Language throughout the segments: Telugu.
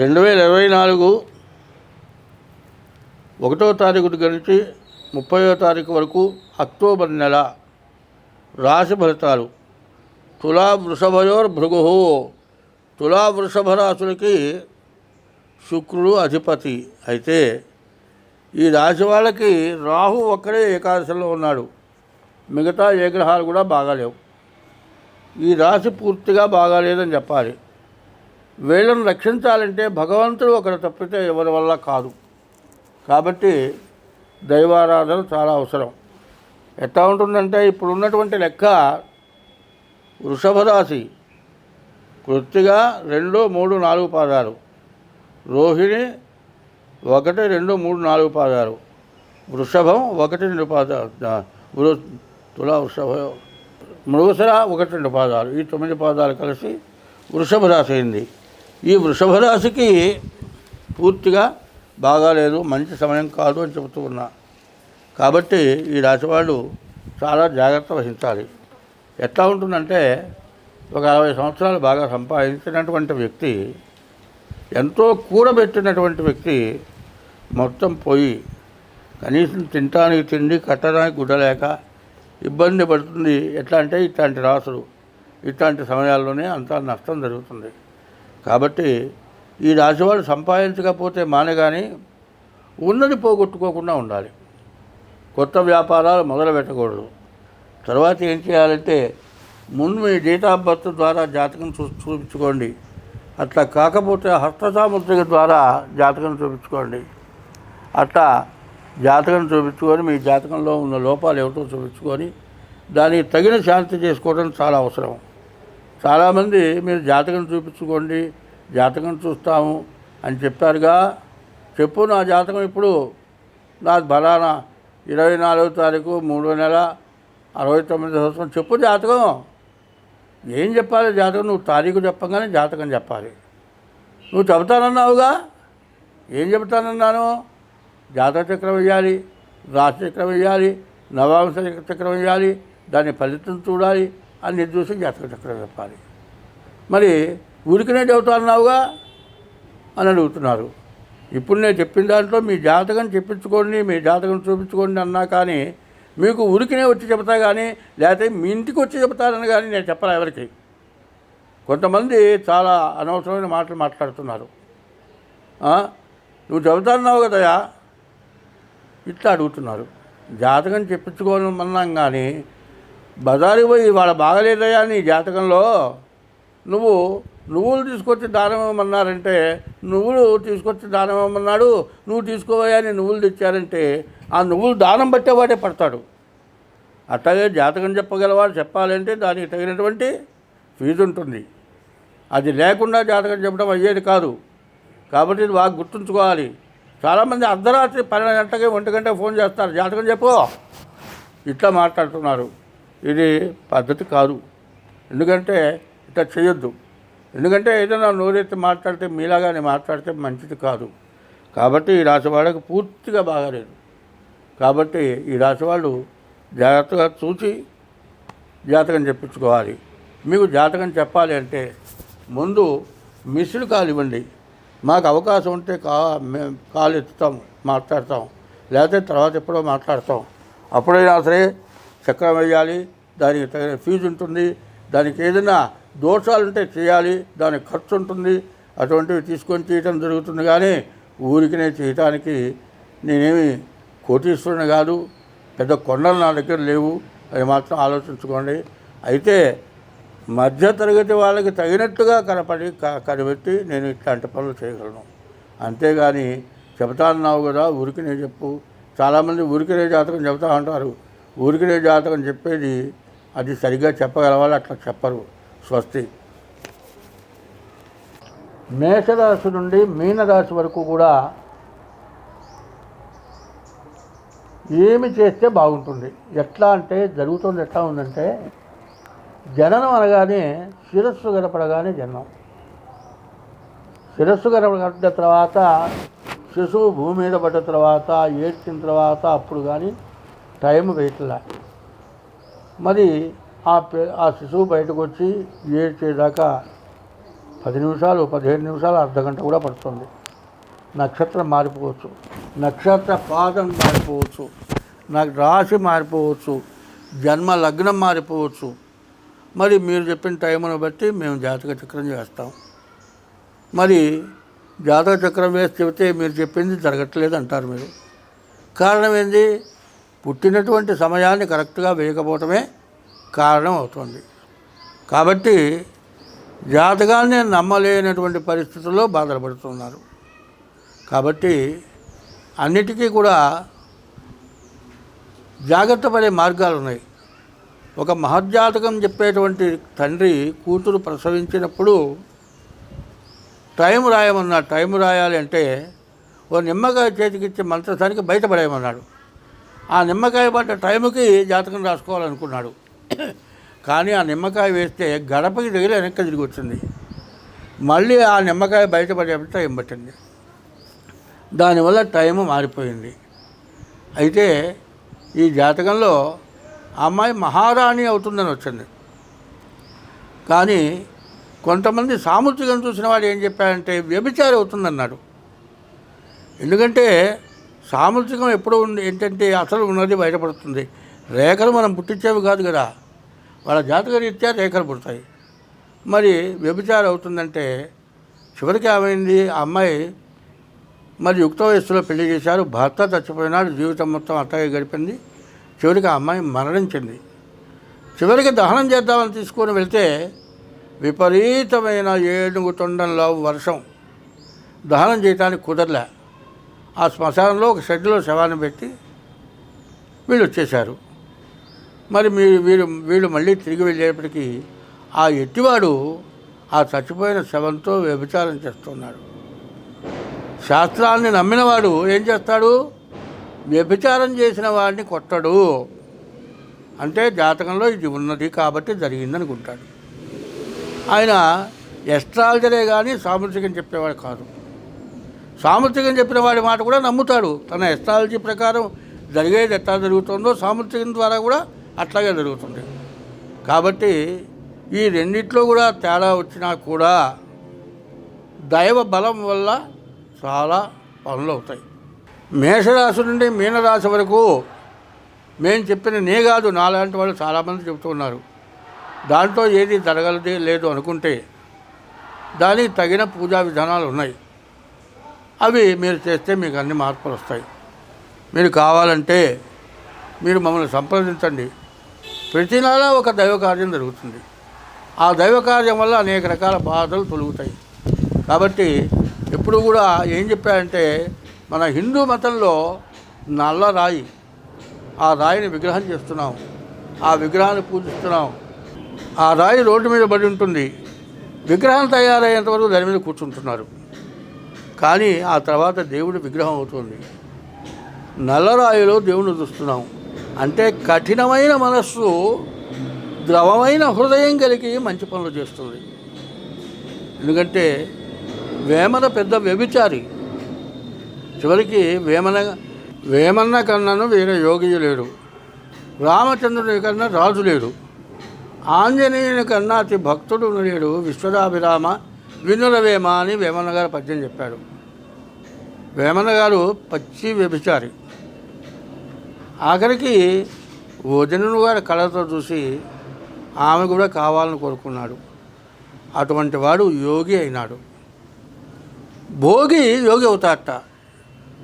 రెండు వేల ఇరవై నాలుగు ఒకటో తారీఖు నుంచి ముప్పయో తారీఖు వరకు అక్టోబర్ నెల రాశి ఫలితాలు. తులా వృషభయోర్ భృగు తులా వృషభ రాశులకి శుక్రుడు అధిపతి అయితే ఈ రాశి వాళ్ళకి రాహు ఒక్కడే ఏకాదశిలో ఉన్నాడు. మిగతా ఏ గ్రహాలు కూడా బాగాలేవు. ఈ రాశి పూర్తిగా బాగాలేదని చెప్పాలి. వీళ్ళను రక్షించాలంటే భగవంతుడు ఒకరు తప్పితే ఎవరి వల్ల కాదు. కాబట్టి దైవారాధన చాలా అవసరం. ఎట్లా ఉంటుందంటే ఇప్పుడు ఉన్నటువంటి లెక్క వృషభ రాశి కృత్తిగా రెండు మూడు నాలుగు పాదాలు. రోహిణి ఒకటి రెండు మూడు నాలుగు పాదాలు. వృషభం ఒకటి రెండు పాదాలు. తుల తులా వృషభ మృగసర ఒకటి రెండు పాదాలు. ఈ తొమ్మిది పాదాలు కలిసి వృషభ రాశి అయింది. ఈ వృషభ రాశికి పూర్తిగా బాగాలేదు మంచి సమయం కాదు అని చెబుతూ ఉన్నా. కాబట్టి ఈ రాశి వాళ్ళు చాలా జాగ్రత్త వహించాలి. ఎట్లా ఉంటుందంటే ఒక అరవై సంవత్సరాలు బాగా సంపాదించినటువంటి వ్యక్తి ఎంతో కూడబెట్టినటువంటి వ్యక్తి మొత్తం పోయి కనీసం తినటానికి తిండి కట్టడానికి గుడ్డలేక ఇబ్బంది పడుతుంది. ఎట్లా అంటే ఇట్లాంటి రాసులు ఇట్లాంటి సమయాల్లోనే అంత నష్టం జరుగుతుంది. కాబట్టి ఈ రాశివాడు సంపాదించకపోతే మానగాని ఉన్నది పోగొట్టుకోకుండా ఉండాలి. కొత్త వ్యాపారాలు మొదలు పెట్టకూడదు. తర్వాత ఏం చేయాలంటే ముందు మీ డేట్ ఆఫ్ బర్త్ ద్వారా జాతకం చూ చూపించుకోండి. అట్లా కాకపోతే హస్తసాముద్రిక ద్వారా జాతకం చూపించుకోండి. అట్లా జాతకం చూపించుకొని మీ జాతకంలో ఉన్న లోపాలు ఏమిటో చూపించుకొని దానికి తగిన శాంతి చేసుకోవడం చాలా అవసరం. చాలామంది మీరు జాతకం చూపించుకోండి జాతకం చూస్తాము అని చెప్పారుగా చెప్పు నా జాతకం ఇప్పుడు. నా బలానా ఇరవై నాలుగో తారీఖు మూడో నెల అరవై తొమ్మిది సంవత్సరం. చెప్పు జాతకం. ఏం చెప్పాలి జాతకం? నువ్వు తారీఖు చెప్పగానే జాతకం చెప్పాలి. నువ్వు చెబుతానన్నావుగా? ఏం చెబుతానన్నాను? జాతక చక్రం వేయాలి రాశి చక్రం వేయాలి నవాంశ చక్రం వేయాలి దాని ఫలితం చూడాలి అన్ని నిర్దోషం జాతక చక్రం చెప్పాలి. మరి ఊరికనే చెబుతాన్నావుగా అని అడుగుతున్నారు. ఇప్పుడు నేను చెప్పిన దాంట్లో మీ జాతకం చెప్పించుకోండి మీ జాతకం చూపించుకోండి అన్నా కానీ మీకు ఉరికినే వచ్చి చెబుతా కానీ లేకపోతే మీ ఇంటికి వచ్చి చెబుతారని కానీ నేను చెప్పరా ఎవరికి? కొంతమంది చాలా అనవసరమైన మాటలు మాట్లాడుతున్నారు. నువ్వు చెబుతాన్నావు కదయా ఇట్లా అడుగుతున్నారు. జాతకం చెప్పించుకోమన్నాం కానీ బజారు పోయి వాళ్ళ బాగలేదయ్యా నీ జాతకంలో? నువ్వు నువ్వులు తీసుకొచ్చి దానం ఇవ్వమన్నారంటే నువ్వులు తీసుకొచ్చి దానం ఇవ్వమన్నాడు నువ్వు తీసుకోవయ్యా అని నువ్వులు తెచ్చారంటే ఆ నువ్వులు దానం పట్టేవాడే పడతాడు. అట్లాగే జాతకం చెప్పగలవాడు చెప్పాలంటే దానికి తగినటువంటి ఫీజు ఉంటుంది. అది లేకుండా జాతకం చెప్పడం అయ్యేది కాదు. కాబట్టి ఇది బాగా గుర్తుంచుకోవాలి. చాలామంది అర్ధరాత్రి పన్నెండు గంటకి ఒంటి గంట ఫోన్ చేస్తారు. జాతకం చెప్పు. ఇట్లా మాట్లాడుతున్నారు. ఇది పద్ధతి కాదు. ఎందుకంటే ఇట్లా చేయొద్దు. ఎందుకంటే ఏదైనా నోరెత్తి మాట్లాడితే మీలాగానే మాట్లాడితే మంచిది కాదు. కాబట్టి ఈ రాశి వాళ్ళకి పూర్తిగా బాగాలేదు. కాబట్టి ఈ రాశి వాళ్ళు జాగ్రత్తగా చూసి జాతకం చెప్పించుకోవాలి. మీకు జాతకం చెప్పాలి అంటే ముందు మిస్డ్ కాల్ ఇవ్వండి మాకు అవకాశం ఉంటే కా మేము కాల్ ఎత్తుతాం మాట్లాడతాం. లేకపోతే తర్వాత ఎప్పుడో మాట్లాడతాం. అప్పుడైనా సరే చక్రం వేయాలి దానికి తగిన ఫీజు ఉంటుంది దానికి ఏదైనా దోషాలు ఉంటే చేయాలి దానికి ఖర్చు ఉంటుంది అటువంటివి తీసుకొని చేయటం జరుగుతుంది. కానీ ఊరికినే చేయటానికి నేనేమి కోటీశ్వరుని కాదు పెద్ద కొండలు నా దగ్గర లేవు అది మాత్రం ఆలోచించుకోండి. అయితే మధ్యతరగతి వాళ్ళకి తగినట్టుగా కనపడి క- కనిపెట్టి నేను ఇట్లాంటి పనులు చేయగలను. అంతేగాని చెబుతాన్నావు కదా ఉరికినే చెప్పు. చాలామంది ఉరికినే జాతకం చెబుతా ఉంటారు. ఊరికినే జాతకం చెప్పేది అది సరిగ్గా చెప్పగలవాలి అట్లా చెప్పరు. స్వస్తి. మేషరాశి నుండి మీనరాశి వరకు కూడా ఏమి చేస్తే బాగుంటుంది? ఎట్లా అంటే జరుగుతుంది ఎట్లా ఉందంటే జననం అనగానే శిరస్సు గడపడగానే జననం. శిరస్సు గడపడిన తర్వాత శిశువు భూమి మీద పడ్డ తర్వాత ఏడ్చిన తర్వాత అప్పుడు కానీ టైం వేయట్లా. మరి ఆ ఆ శిశువు బయటకు వచ్చి ఏడ్చేదాకా పది నిమిషాలు పదిహేను నిమిషాలు అర్ధగంట కూడా పడుతుంది. నక్షత్రం మారిపోవచ్చు. నక్షత్ర పాదం మారిపోవచ్చు. నాకు రాశి మారిపోవచ్చు. జన్మ లగ్నం మారిపోవచ్చు. మరి మీరు చెప్పిన టైంను బట్టి మేము జాతక చక్రం చేస్తాం. మరి జాతక చక్రం వేసి చెబితే మీరు చెప్పింది జరగట్లేదు అంటారు మీరు. కారణం ఏంది? పుట్టినటువంటి సమయాన్ని కరెక్ట్గా వేయకపోవటమే కారణం అవుతుంది. కాబట్టి జాతకాన్ని నమ్మలేనటువంటి పరిస్థితుల్లో బాధపడుతున్నారు. కాబట్టి అన్నిటికీ కూడా జాగ్రత్త పడే మార్గాలు ఉన్నాయి. ఒక మహర్జాతకం చెప్పేటువంటి తండ్రి కూతురు ప్రసవించినప్పుడు టైం రాయమన్నాడు. టైం రాయాలి అంటే ఓ నిమ్మకాయ చేతికిచ్చి మంత్రసానికి బయటపడేయమన్నాడు ఆ నిమ్మకాయ పడ్డ టైంకి జాతకం రాసుకోవాలనుకున్నాడు. కానీ ఆ నిమ్మకాయ వేస్తే గడపకి దగ్గర వెనక్కి తిరిగి వచ్చింది. మళ్ళీ ఆ నిమ్మకాయ బయటపడే టైం పట్టింది. దానివల్ల టైం మారిపోయింది. అయితే ఈ జాతకంలో అమ్మాయి మహారాణి అవుతుందని వచ్చింది. కానీ కొంతమంది సాముద్రికం చూసిన వాడు ఏం చెప్పాడంటే వ్యభిచారి అవుతుందన్నాడు. ఎందుకంటే సాముద్రికం ఎప్పుడు ఉంది ఏంటంటే అసలు ఉన్నది బయటపడుతుంది. రేఖలు మనం పుట్టించేవి కాదు కదా. వాళ్ళ జాతక రీత్యా రేఖలు పుడతాయి. మరి వ్యభిచారం అవుతుందంటే చివరికి ఏమైంది? ఆ అమ్మాయి మరి యుక్త వయస్సులో పెళ్ళి చేశారు. భర్త చచ్చిపోయినాడు. జీవితం మొత్తం అట్టగే గడిపింది. చివరికి ఆ అమ్మాయి మరణించింది. చివరికి దహనం చేద్దామని తీసుకొని వెళ్తే విపరీతమైన ఏడుగు తొండంలో వర్షం. దహనం చేయటానికి కుదరలే. ఆ శ్మశానంలో ఒక షెడ్లో శవాన్ని పెట్టి వీళ్ళు వచ్చేశారు. మరి మీరు వీరు వీళ్ళు మళ్ళీ తిరిగి వెళ్ళేప్పటికీ ఆ ఎట్టివాడు ఆ చచ్చిపోయిన శవంతో వ్యభిచారం చేస్తున్నాడు. శాస్త్రాన్ని నమ్మినవాడు ఏం చేస్తాడు? వ్యభిచారం చేసిన వాడిని కొట్టడు. అంటే జాతకంలో ఇది ఉన్నది కాబట్టి జరిగిందనుకుంటాడు. ఆయన ఎస్ట్రాలజరే కానీ సాముద్రికం చెప్పేవాడు కాదు. సాముద్రికం చెప్పిన వాడి మాట కూడా నమ్ముతాడు. తన ఎస్ట్రాలజీ ప్రకారం జరిగేది ఎట్లా జరుగుతుందో సాముద్రికం ద్వారా కూడా అట్లాగే జరుగుతుంది. కాబట్టి ఈ రెండిట్లో కూడా తేడా వచ్చినా కూడా దైవ బలం వల్ల చాలా పనులు అవుతాయి. మేషరాశి నుండి మీనరాశి వరకు మేము చెప్పిన నే కాదు నాలాంటి వాళ్ళు చాలామంది చెబుతున్నారు దాంతో దాంట్లో ఏది జరగలది లేదు అనుకుంటే దానికి తగిన పూజా విధానాలు ఉన్నాయి. అవి మీరు చేస్తే మీకు అన్ని మార్పులు వస్తాయి. మీరు కావాలంటే మీరు మమ్మల్ని సంప్రదించండి. ప్రతి నెల ఒక దైవ కార్యం జరుగుతుంది. ఆ దైవ కార్యం వల్ల అనేక రకాల బాధలు తొలుగుతాయి. కాబట్టి ఎప్పుడు కూడా ఏం చెప్పారంటే మన హిందూ మతంలో నల్ల రాయి ఆ రాయిని విగ్రహం చేస్తున్నాం. ఆ విగ్రహాన్ని పూజిస్తున్నాం. ఆ రాయి రోడ్డు మీద పడి ఉంటుంది. విగ్రహం తయారయ్యేంత వరకు దాని మీద కూర్చుంటున్నారు. కానీ ఆ తర్వాత దేవుడి విగ్రహం అవుతుంది. నల్లరాయిలో దేవుని చూస్తున్నాం. అంటే కఠినమైన మనస్సు ద్రవమైన హృదయం కలిగి మంచి పనులు చేస్తుంది. ఎందుకంటే వేమన పెద్ద వ్యభిచారి. చివరికి వేమన వేమన్న కన్నాను వేరే యోగి లేడు. రామచంద్రుని కన్నా రాజు లేడు. ఆంజనేయుని కన్నా అతి భక్తుడు లేడు విశ్వదాభిరామ వినురవేమ అని వేమన్న గారు పద్యం చెప్పాడు. వేమన్న గారు పచ్చి వ్యభిచారి. ఆఖరికి వదినను గారి కళతో చూసి ఆమె కూడా కావాలని కోరుకున్నాడు. అటువంటి వాడు యోగి అయినాడు. భోగి యోగి అవుతాడట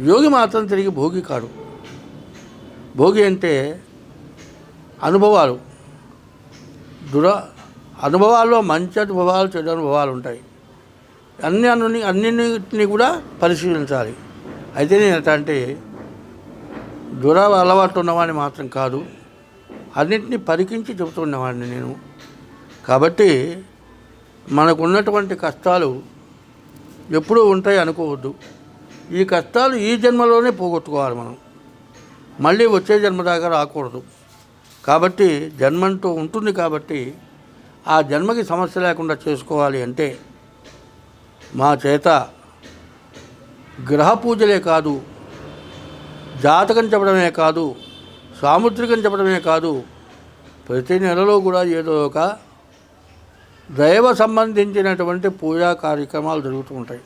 యోగి మాత్రం తిరిగి భోగి కాడు. భోగి అంటే అనుభవాలు. దుర అనుభవాల్లో మంచి అనుభవాలు చెడు అనుభవాలు ఉంటాయి. అన్ని అన్ని అన్నింటినీ కూడా పరిశీలించాలి. అయితే నేను ఎట్లా అంటే దుర అలవాటు ఉన్నవాడిని మాత్రం కాదు అన్నింటినీ పరికించి చెబుతున్నవాడిని నేను. కాబట్టి మనకు ఉన్నటువంటి కష్టాలు ఎప్పుడూ ఉంటాయి అనుకోవద్దు. ఈ కష్టాలు ఈ జన్మలోనే పోగొట్టుకోవాలి మనం. మళ్ళీ వచ్చే జన్మ దాకా రాకూడదు. కాబట్టి జన్మంటూ ఉంటుంది కాబట్టి ఆ జన్మకి సమస్య లేకుండా చేసుకోవాలి అంటే మా చేత గ్రహ పూజలే కాదు జాతకం చెప్పడమే కాదు సాముద్రికం చెప్పడమే కాదు ప్రతి నెలలో కూడా ఏదో ఒక దైవ సంబంధించినటువంటి పూజా కార్యక్రమాలు జరుగుతూ ఉంటాయి.